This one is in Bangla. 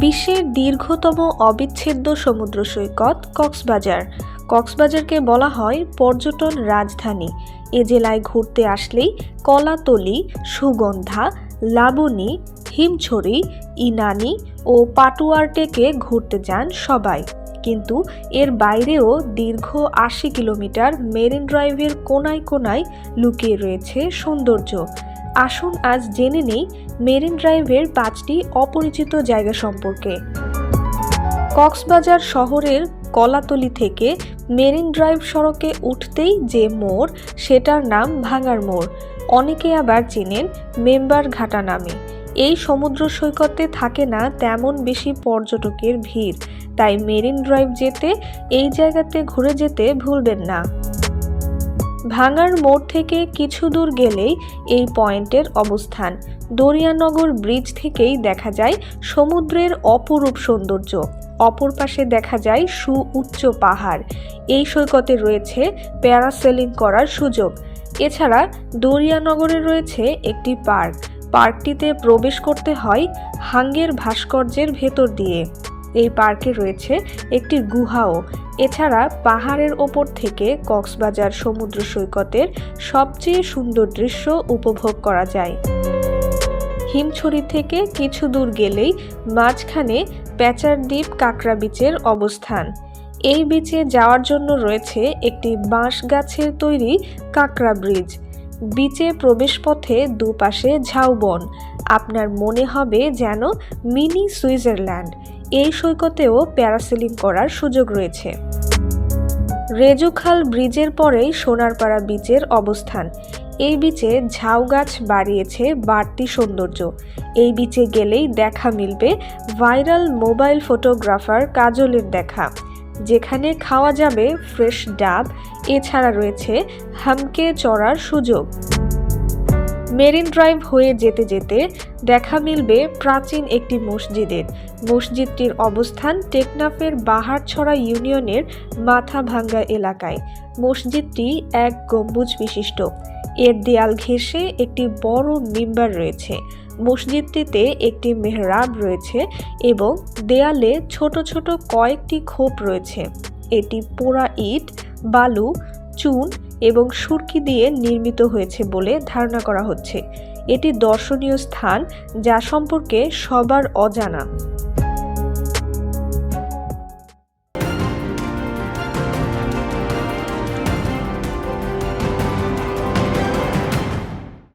বিশ্বের দীর্ঘতম অবিচ্ছেদ্য সমুদ্র সৈকত কক্সবাজার। কক্সবাজারকে বলা হয় পর্যটন রাজধানী। এ জেলায় ঘুরতে আসলেই কলাতলি, সুগন্ধা, লাবণী, হিমছড়ি, ইনানি ও পাটুয়ারটেকে ঘুরতে যান সবাই। কিন্তু এর বাইরেও দীর্ঘ আশি কিলোমিটার মেরিন ড্রাইভের কোনায় কোনায় লুকিয়ে রয়েছে সৌন্দর্য। আসুন আজ জেনে নেই মেরিন ড্রাইভের পাঁচটি অপরিচিত জায়গা সম্পর্কে। কক্সবাজার শহরের কলাতলি থেকে মেরিন ড্রাইভ সড়কে উঠতেই যে মোড়, সেটার নাম ভাঙার মোড়। অনেকে আবার চেনেন মেম্বার ঘাটা নামে। এই সমুদ্র সৈকতে থাকে না তেমন বেশি পর্যটকের ভিড়। তাই মেরিন ড্রাইভ যেতে, এই জায়গাতে ঘুরে যেতে ভুলবেন না। ভাঙার মোড় থেকে কিছু দূর গেলেই এই পয়েন্টের অবস্থান। দরিয়ানগর ব্রিজ থেকেই দেখা যায় সমুদ্রের অপরূপ সৌন্দর্য। অপর পাশে দেখা যায় সু উচ্চ পাহাড়। এই সৈকতে রয়েছে প্যারাসেলিং করার সুযোগ। এছাড়া দরিয়ানগরে রয়েছে একটি পার্ক। পার্কটিতে প্রবেশ করতে হয় হাঙ্গের ভাস্কর্যের ভেতর দিয়ে। এই পার্কে রয়েছে একটি গুহাও। এছাড়া পাহাড়ের ওপর থেকে কক্সবাজার সমুদ্র সৈকতের সবচেয়ে সুন্দর দৃশ্য উপভোগ করা যায়। হিমছড়ি থেকে কিছু দূর গেলেই মাঝখানে প্যাচার দ্বীপ কাঁকড়া বিচের অবস্থান। এই বিচে যাওয়ার জন্য রয়েছে একটি বাঁশ গাছের তৈরি কাঁকড়া ব্রিজ। বিচে প্রবেশপথে দুপাশে ঝাউবন। আপনার মনে হবে যেন মিনি সুইজারল্যান্ড। এই সৈকতেও প্যারাসেলিং করার সুযোগ রয়েছে। রেজুখাল ব্রিজের পরেই সোনারপাড়া বিচের অবস্থান। এই বিচে ঝাউ গাছ বাড়িয়েছে বাড়তি সৌন্দর্য। এই বিচে গেলেই দেখা মিলবে ভাইরাল মোবাইল ফটোগ্রাফার কাজলের দেখা। যেখানে খাওয়া যাবে ফ্রেশ ডাব, এছাড়া রয়েছে হামকে চড়ার সুযোগ। মেরিন ড্রাইভ হয়ে যেতে যেতে দেখা মিলবে প্রাচীন একটি মসজিদের। মসজিদটির অবস্থান টেকনাফের বাহারছড়া ইউনিয়নের মাথাভাঙ্গা এলাকায়। মসজিদটি এক গম্বুজ বিশিষ্ট। এর দেয়াল ঘেঁষে একটি বড় মিম্বার রয়েছে। মসজিদটিতে একটি মেহরাব রয়েছে এবং দেয়ালে ছোট ছোট কয়েকটি খোপ রয়েছে। এটি পোড়া ইট, বালু, চুন এবং সুরকি দিয়ে নির্মিত হয়েছে বলে ধারণা করা হচ্ছে। এটি দর্শনীয় স্থান যা সম্পর্কে সবার অজানা।